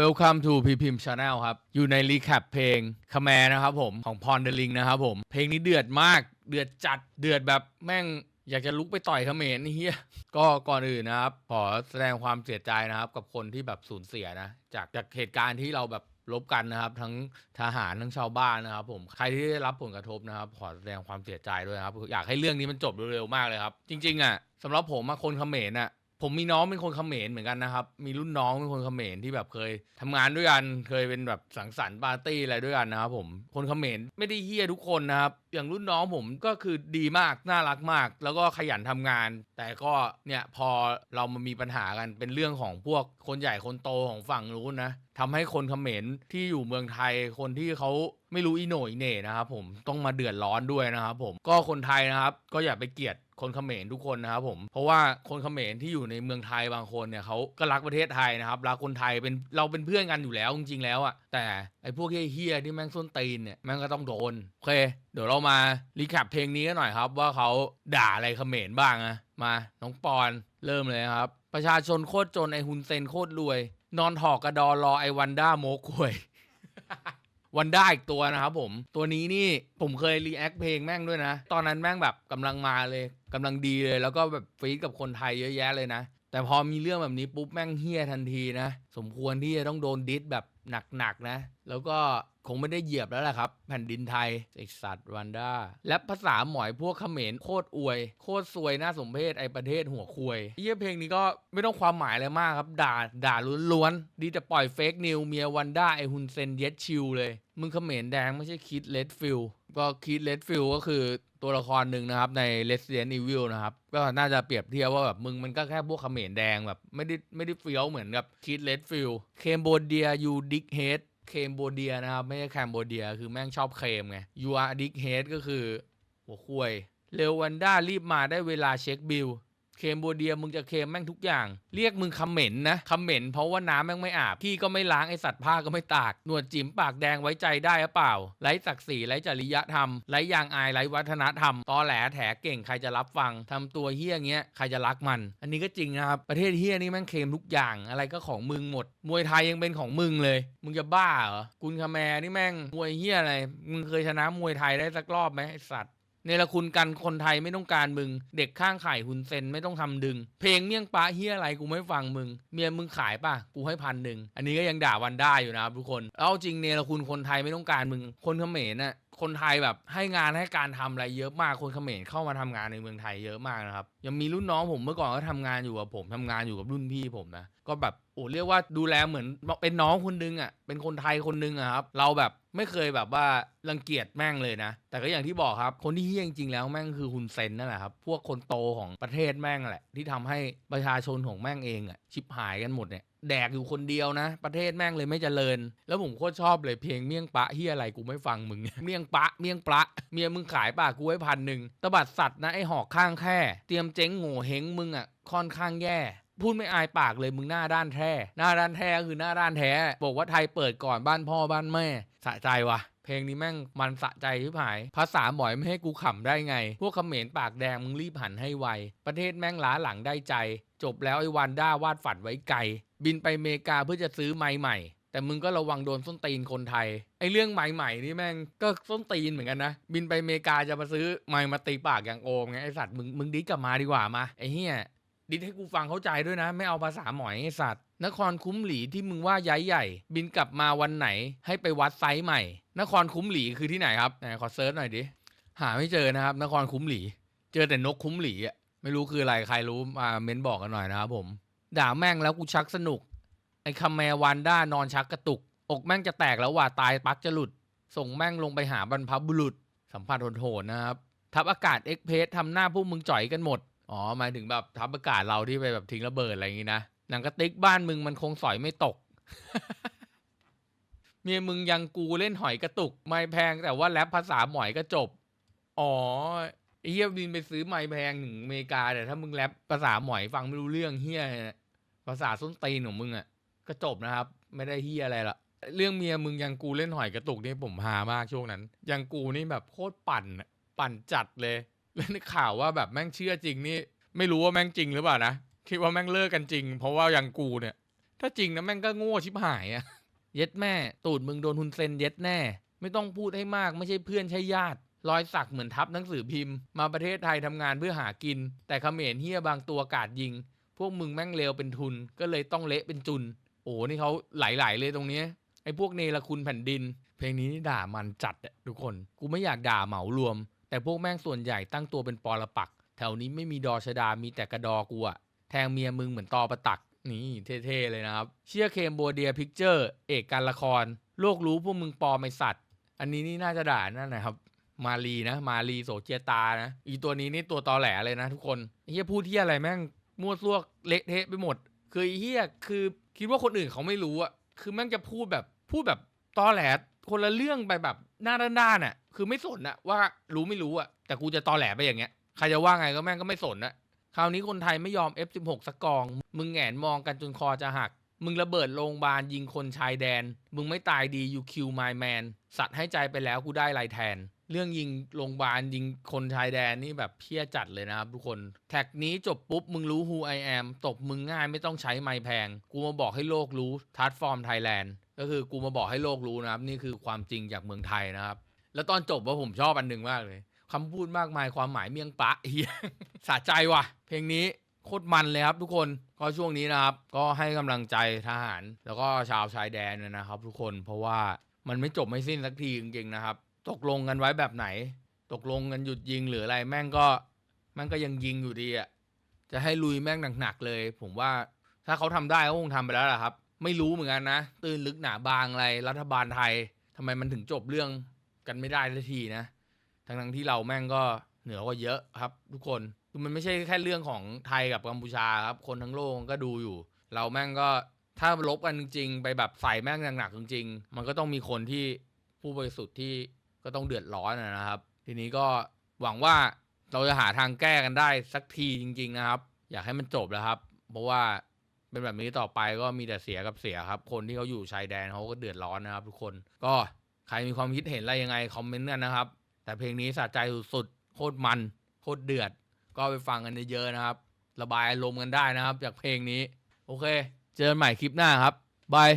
Welcome to พีพิม Channel ครับ อยู่ในรีแคปเพลงคแมนะครับผม ของพรเดลิงนะครับผม เพลงนี้เดือดมาก เดือดจัด เดือดแบบแม่งอยากจะลุกไปต่อยเขมรนี่เฮียก็ก่อนอื่นนะครับ ขอแสดงความเสียใจนะครับ กับคนที่แบบสูญเสียนะ จากจากเหตุการณ์ที่เราแบบลบกันนะครับ ทั้งทหารทั้งชาวบ้านนะครับ ผมใครที่ได้รับผลกระทบนะครับ ขอแสดงความเสียใจด้วยครับ อยากให้เรื่องนี้มันจบเร็วๆมากเลยครับ จริงๆอะสำหรับผมอะคนเขมรอะ ผมมีน้องเป็นคนเขมรเหมือนกันนะครับ มีรุ่นน้องเป็นคนเขมรที่แบบเคยทำงานด้วยกัน เคยเป็นแบบสังสรรค์ปาร์ตี้อะไรด้วยกันนะครับผม คนเขมรไม่ได้เฮี้ยทุกคนนะครับ อย่างรุ่นน้องผมก็คือดีมาก น่ารักมาก แล้วก็ขยันทำงาน แต่ก็เนี่ยพอเรามามีปัญหากันเป็นเรื่องของพวกคนใหญ่คนโตของฝั่งนู้นนะทำให้คนเขมรที่อยู่เมืองไทย คนที่เขาไม่รู้อีโหน่อีเหน่นะครับผม ต้องมาเดือดร้อนด้วยนะครับผม ก็คนไทยนะครับ ก็อย่าไปเกลียด คนเขมรทุกคนนะครับผมเพราะว่าคนเขมรที่อยู่ในเมืองไทยบางคนเนี่ยเขาก็รักประเทศไทยนะครับรักคนไทยเป็นเราเป็นเพื่อนกันอยู่แล้วจริงๆแล้วอะแต่ไอ้พวกเฮี้ยที่แม่งส้นตีนเนี่ยแม่งก็ต้องโดนโอเค เดี๋ยวเรามารีแคปเพลงนี้กันหน่อยครับ ว่าเขาด่าอะไรเขมรบ้างนะมาน้องปอนเริ่มเลยครับ ประชาชนโคตรจนไอฮุนเซนโคตรรวย นอนถอกกระดอรอไอวันด้าโมควย วันด้าอีกตัวนะครับผม ตัวนี้นี่ผมเคยรีแอคเพลงแม่งด้วยนะ ตอนนั้นแม่งแบบกำลังมาเลยกำลังดีเลย แล้วก็แบบฟีดกับคนไทยเยอะแยะเลยนะ แต่พอมีเรื่องแบบนี้ปุ๊บแม่งเฮี้ยทันทีนะ สมควรที่จะต้องโดนดิสแบบหนักๆนะ แล้วก็คงไม่ได้เหยียบแล้วแหละครับ แผ่นดินไทยไอสัตว์วันด้าและภาษาหมอยพวกเขมรโคตรอวย โคตรซวยน่าสมเพชไอประเทศหัวควยเฮียเพลงนี้ก็ไม่ต้องความหมายอะไรมากครับ ด่าด่าล้วนๆ ดีแต่ปล่อยเฟกนิวเมียวันด้าไอฮุนเซนเย็ดชิลเลย มึงเขมรแดงไม่ใช่คิดเลดฟิล ก็คิดเลดฟิลก็คือตัวละครหนึ่งนะครับใน Resident Evil นะครับ ก็น่าจะเปรียบเทียบว่าแบบมึงมันก็แค่พวกเขมรแดงแบบ ไม่ได้ไม่ได้เฟี้ยวเหมือนกับคิดเลดฟิลเคมโบเดียยูดิกเฮดเคมโบเดียนะครับ ไม่ใช่แคมโบเดีย คือแม่งชอบเคมไงยูอาร์ดิกเฮดก็คือหัวคุยเลวันด้ารีบมาได้เวลาเช็คบิล เคมโบเดียมึงจะเคมแม่งทุกอย่าง เรียกมึงคำเหม็นนะคำเหม็นเพราะว่าน้ำแม่งไม่อาบพี่ก็ไม่ล้างไอสัตว์ผ้าก็ไม่ตาก หนวดจิ๋มปากแดงไว้ใจได้หรือเปล่าไร้ศักดิ์ศรีไร้จริยธรรมไร้ยางอายไร้วัฒนธรรมตอแหลแถเก่งใครจะรับฟังทำตัวเฮี้ยเงี้ยใครจะรักมัน อันนี้ก็จริงนะครับประเทศเฮี้ยนี่แม่งเคมทุกอย่างอะไรก็ของมึงหมด มวยไทยยังเป็นของมึงเลย มึงจะบ้าเหรอกุนคาแมนี่แม่งมวยเฮี้ยอะไรมึงเคยชนะมวยไทยได้สักรอบไหมไอสัตว์ เนรคุณกันคนไทยไม่ต้องการมึง เด็กข้างไข่หุนเซนไม่ต้องทำดึง เพลงเมี่ยงปลาเฮียอะไรกูไม่ฟังมึง เมียมึงขายป่ะกูให้พันหนึ่งอันนี้ก็ยังด่าวันได้อยู่นะครับทุกคนเอาจริงเนรคุณคนไทยไม่ต้องการมึง คนเขมรน่ะคนไทยแบบให้งานให้การทำอะไรเยอะมากคนเขมรเข้ามาทำงานในเมืองไทยเยอะมากนะครับยังมีรุ่นน้องผมเมื่อก่อนก็ทำงานอยู่กับผมทำงานอยู่กับรุ่นพี่ผมนะก็แบบโอ้เรียกว่าดูแลเหมือนเป็นน้องคนนึงอะเป็นคนไทยคนนึงอะครับเราแบบ ไม่เคยแบบว่ารังเกียจแม่งเลยนะ แต่ก็อย่างที่บอกครับ คนที่เฮี้ยจริงๆแล้วแม่งคือคุณเซนนั่นแหละครับ พวกคนโตของประเทศแม่งแหละ ที่ทำให้ประชาชนของแม่งเองอะชิบหายกันหมดเนี่ยแดกอยู่คนเดียวนะ ประเทศแม่งเลยไม่เจริญ แล้วผมโคตรชอบเลยเพลงเมี่ยงปะเฮียอะไรกูไม่ฟังมึง เมี่ยงปะเมี่ยงปลาเมียมึงขายป่ะกูให้พันหนึ่งตบัดสัตว์นะไอหอกข้างแค่ เตรียมเจ๊งโง่เฮงมึงอะค่อนข้างแย่ พูดไม่อายปากเลยมึงหน้าด้านแท้ หน้าด้านแท้คือหน้าด้านแท้ บอกว่าไทยเปิดก่อนบ้านพ่อบ้านแม่สะใจวะเพลงนี้แม่งมันสะใจที่ผาย ภาษาหมอยไม่ให้กูขำได้ไง พวกเขมรปากแดงมึงรีบหันให้ไว ประเทศแม่งล้าหลังได้ใจ จบแล้วไอ้วันด้าวาดฝันไว้ไกล บินไปเมกาเพื่อจะซื้อไม้ใหม่ แต่มึงก็ระวังโดนส้นตีนคนไทย ไอ้เรื่องไม้ใหม่นี่แม่งก็ส้นตีนเหมือนกันนะ บินไปเมกาจะมาซื้อไม้มาตีปากอย่างโอมไงไอสัตว์มึงมึงดิกลับมาดีกว่ามาไอ้เหี้ย ดิให้กูฟังเข้าใจด้วยนะ ไม่เอาภาษาหมอยไอสัตว์ นครคุ้มหลีที่มึงว่าย้ายใหญ่ บินกลับมาวันไหน ให้ไปวัดไซส์ใหม่ นครคุ้มหลีคือที่ไหนครับไหนขอเซิร์ชหน่อยดิหาไม่เจอนะครับ นครคุ้มหลี เจอแต่นกคุ้มหลีอะไม่รู้คืออะไรใครรู้มาเม้นบอกกันหน่อยนะครับผม ด่าแม่งแล้วกูชักสนุก ไอ้คาแมวันด้านอนชักกระตุก อกแม่งจะแตกแล้วว่าตายปักจะหลุด ส่งแม่งลงไปหาบรรพบุรุษ สัมผัสโหดๆนะครับทัพอากาศเอ็กเพสทำหน้าพวกมึงจ่อยกันหมด อ๋อหมายถึงแบบทัพอากาศเราที่ไปแบบทิ้งระเบิดอะไรอย่างงี้นะหนังกระติกบ้านมึงมันคงสอยไม่ตก เมียมึงยังกูเล่นหอยกระตุก ไม่แพงแต่ว่าแรปภาษาหมอยก็จบ อ๋อไอ้เฮียบินไปซื้อไม้แพงถึงอเมริกาแต่ถ้ามึงแรปภาษาหมอยฟังไม่รู้เรื่องเฮียภาษาส้นตีนของมึงอะ่ะก็จบนะครับ ไม่ได้เฮียอะไรละเรื่องเมียมึงยังกูเล่นหอยกระตุกนี่ผมฮามากช่วงนั้น ยังกูนี่แบบโคตรปั่นปั่นจัดเลย แล้วในข่าวว่าแบบแม่งเชื่อจริงนี่ไม่รู้ว่าแม่งจริงหรือเปล่านะคิดว่าแม่งเลิกกันจริง เพราะว่ายังกูเนี่ย ถ้าจริงนะแม่งก็โง่ชิบหายอะเย็ดแม่ ตูดมึงโดนฮุนเซนเย็ดแน่ ไม่ต้องพูดให้มากไม่ใช่เพื่อนใช่ญาติรอยสักเหมือนทับหนังสือพิมพ์ มาประเทศไทยทำงานเพื่อหากิน แต่เขมรเฮียบางตัวกาดยิง พวกมึงแม่งเลวเป็นทุน ก็เลยต้องเละเป็นจุน โอ้โหนี่เขาไหลๆเลยตรงเนี้ยไอ้พวกเนรคุณแผ่นดิน เพลงนี้นี่ด่ามันจัดอะทุกคน กูไม่อยากด่าเหมารวม แต่พวกแม่งส่วนใหญ่ตั้งตัวเป็นปอระปัก แถวนี้ไม่มีดอชดา มีแต่กระดอกูอะแทงเมียมึงเหมือนตอประตัก นี่เท่ๆเลยนะครับ เชียร์เคมโบเดียพิกเจอร์ เอกการละคร โลกรู้พวกมึงปลอมไอสัตว์ อันนี้นี่น่าจะด่านั่นนะครับ มารีนะ มารีโสเจียตานะ อีตัวนี้นี่ตัวตอแหลเลยนะทุกคนเฮียพูดเที่ยอะไรแม่งมั่วซั่วเละเทะไปหมด คือเฮียคือคิดว่าคนอื่นเขาไม่รู้อะคือแม่งจะพูดแบบพูดแบบตอแหลคนละเรื่องไปแบบ หน้าด้านๆอะคือไม่สนอะว่ารู้ไม่รู้อะแต่กูจะตอแหลไปอย่างเงี้ยใครจะว่าไงก็แม่งก็ไม่สนอะคราวนี้คนไทยไม่ยอม F16 สักกอง มึงแหงนมองกันจนคอจะหัก มึงระเบิดโรงพยาบาลยิงคนชายแดน มึงไม่ตายดียูคิวไมแมนสัตว์ให้ใจไปแล้วกูได้ลายแทน เรื่องยิงโรงพยาบาลยิงคนชายแดนนี่แบบเพี้ยจัดเลยนะครับทุกคน แท็กนี้จบปุ๊บ มึงรู้ who I am ตบมึงง่ายไม่ต้องใช้ไม้แพง กูมาบอกให้โลกรู้ทัดฟอร์มไทยแลนด์ ก็คือกูมาบอกให้โลกรู้นะครับ นี่คือความจริงจากเมืองไทยนะครับ แล้วตอนจบว่าผมชอบอันหนึ่งมากเลยคำพูดมากมายความหมายเมี่ยงปะเฮียสะใจว่ะ เพลงนี้โคตรมันเลยครับทุกคนก็ช่วงนี้นะครับ ก็ให้กำลังใจทหาร แล้วก็ชาวชายแดนนะครับ ทุกคนเพราะว่ามันไม่จบไม่สิ้นสักทีจริงๆนะครับ ตกลงกันไว้แบบไหน ตกลงกันหยุดยิงหรืออะไรแม่งก็แม่งก็ยังยิงอยู่ดีอะจะให้ลุยแม่งหนักๆเลย ผมว่าถ้าเขาทำได้เขาคงทำไปแล้วล่ะครับ ไม่รู้เหมือนกันนะ ตื่นลึกหนาบางอะไรรัฐบาลไทยทำไมมันถึงจบเรื่องกันไม่ได้สักทีนะทั้งทั้งที่เราแม่งก็เหนือกว่าเยอะครับ ทุกคนคือมันไม่ใช่แค่เรื่องของไทยกับกัมพูชาครับ คนทั้งโลกก็ดูอยู่ เราแม่งก็ถ้าลบกันจริงไปแบบใส่แม่งหนักๆจริงๆมันก็ต้องมีคนที่ผู้บริสุทธิ์ที่ก็ต้องเดือดร้อนนะครับ ทีนี้ก็หวังว่าเราจะหาทางแก้กันได้สักทีจริง ๆนะครับ อยากให้มันจบแล้วครับ เพราะว่า เป็นแบบนี้ต่อไปก็มีแต่เสียกับเสียครับ คนที่เขาอยู่ชายแดนเขาก็เดือดร้อนนะครับ ทุกคนก็ใครมีความคิดเห็นอะไรยังไงคอมเมนต์กันนะครับ แต่เพลงนี้สะใจสุดๆโคตรมันโคตรเดือด ก็ไปฟังกันเยอะๆนะครับ ระบายอารมณ์กันได้นะครับ จากเพลงนี้ โอเค เจอกันใหม่คลิปหน้าครับบาย